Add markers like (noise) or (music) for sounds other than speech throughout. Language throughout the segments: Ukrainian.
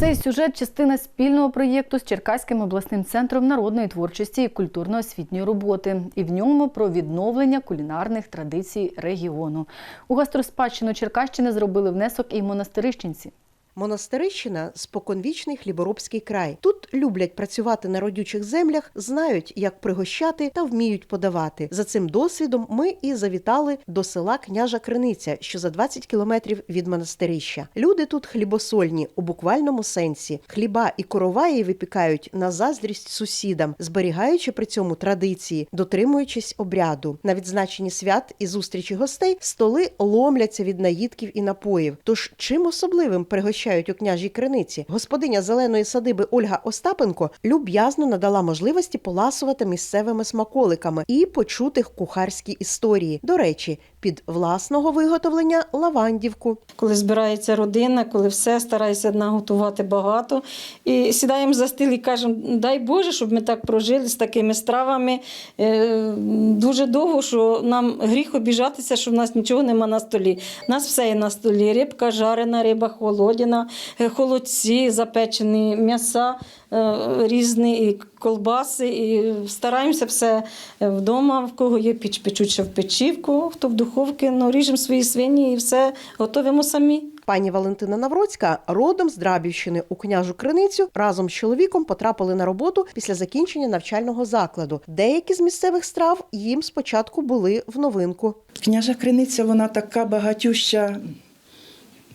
Цей сюжет частина спільного проєкту з Черкаським обласним центром народної творчості і культурно-освітньої роботи, і в ньому про відновлення кулінарних традицій регіону. У гастроспадщину Черкащини зробили внесок і монастирищенці. Монастирищина споконвічний хліборобський край. Тут люблять працювати на родючих землях, знають, як пригощати та вміють подавати. За цим досвідом ми і завітали до села Княжа Криниця, що за 20 кілометрів від монастирища. Люди тут хлібосольні у буквальному сенсі. Хліба і короваї випікають на заздрість сусідам, зберігаючи при цьому традиції, дотримуючись обряду. На відзначенні свят і зустрічі гостей столи ломляться від наїдків і напоїв. Тож чим особливим пригощають у княжій криниці? Господиня зеленої садиби Ольга Остапенко люб'язно надала можливості поласувати місцевими смаколиками і почути кухарські історії. До речі, під власного виготовлення лавандівку. Коли збирається родина, коли все стараюся наготувати багато. І сідаємо за стіл і кажемо, дай Боже, щоб ми так прожили з такими стравами е, дуже довго, що нам гріх обіжатися, що в нас нічого нема на столі. У нас все є на столі: рибка, жарена, риба холодяна, е, холодці, запечені м'яса е, різні, і колбаси. І стараємося все вдома, в кого є піч, печуть ще в печі, в кого хто в духовці, ну, ріжемо свої свині і все готуємо самі. Пані Валентина Навроцька родом з Драбівщини у княжу криницю разом з чоловіком потрапили на роботу після закінчення навчального закладу. Деякі з місцевих страв їм спочатку були в новинку. Княжа криниця, вона така багатюща.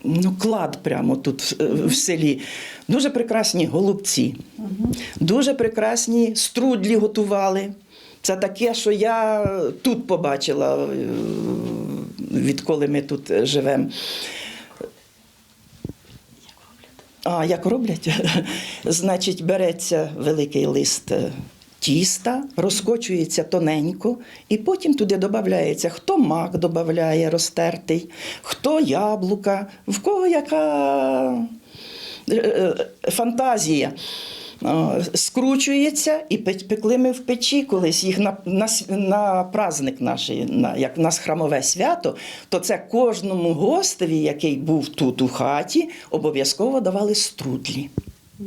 Ну, клад прямо тут в, в селі. Дуже прекрасні голубці, дуже прекрасні струдлі готували. Це таке, що я тут побачила, е, відколи ми тут живемо. А як роблять? (laughs) Значить, береться великий лист е, тіста, розкочується тоненько, і потім туди додається, хто мак додає розтертий, хто яблука, в кого яка е, е, фантазія. Скручується і пекли ми в печі колись їх на, на, на праздник наш, на, як в нас храмове свято, то це кожному гостеві, який був тут у хаті, обов'язково давали струдлі.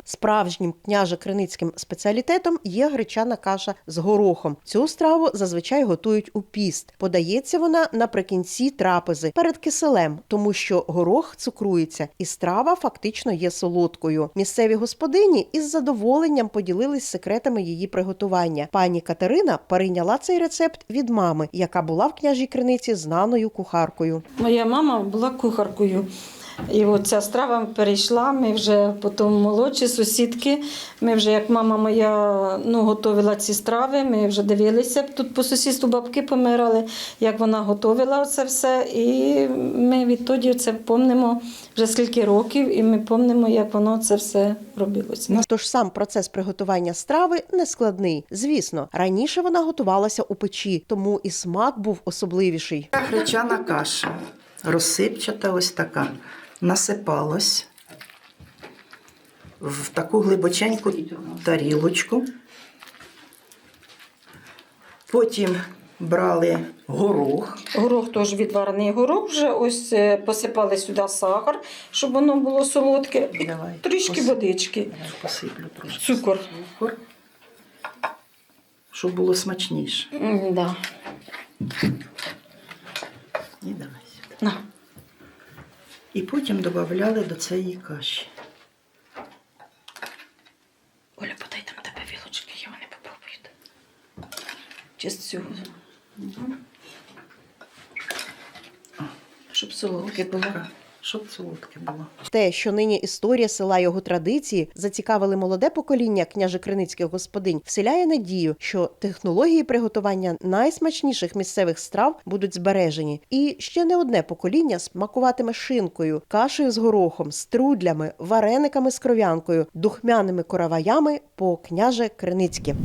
Справжнім княже-криницьким спеціалітетом є гречана каша з горохом. Цю страву зазвичай готують у піст. Подається вона наприкінці трапези перед киселем, тому що горох цукрується, і страва фактично є солодкою. Місцеві господині із задоволенням поділились секретами її приготування. Пані Катерина перейняла цей рецепт від мами, яка була в княжій криниці знаною кухаркою. Моя мама була кухаркою. І от ця страва перейшла. Ми вже потім молодші сусідки. Ми вже, як мама моя ну, готувала ці страви, ми вже дивилися. Тут по сусідству бабки помирали, як вона готувала це все. І ми відтоді це помнимо вже скільки років, і ми помнимо, як воно це все робилося. Тож сам процес приготування страви не складний. Звісно, раніше вона готувалася у печі, тому і смак був особливіший. Гречана каша, розсипчата ось така, насипалось в таку глибоченьку тарілочку. Потім брали горох. Горох теж відварений горох, вже ось е, посипали сюди сахар, щоб воно було солодке. І Давай, трішки посип- водички. Посиплю. Цукор. Цукор, щоб було смачніше. Да. І давай сюди. На. І потім додавали до цієї каші. Оля, подай там тебе вілочки, я вони попробують. Чи з цього. Щоб солодке було. Щоб солодке було. Те, що нині історія села його традиції зацікавили молоде покоління княжекриницьких господинь, вселяє надію, що технології приготування найсмачніших місцевих страв будуть збережені, і ще не одне покоління смакуватиме шинкою, кашею з горохом, струдлями, варениками з кров'янкою, духмяними короваями по княже Криницьки.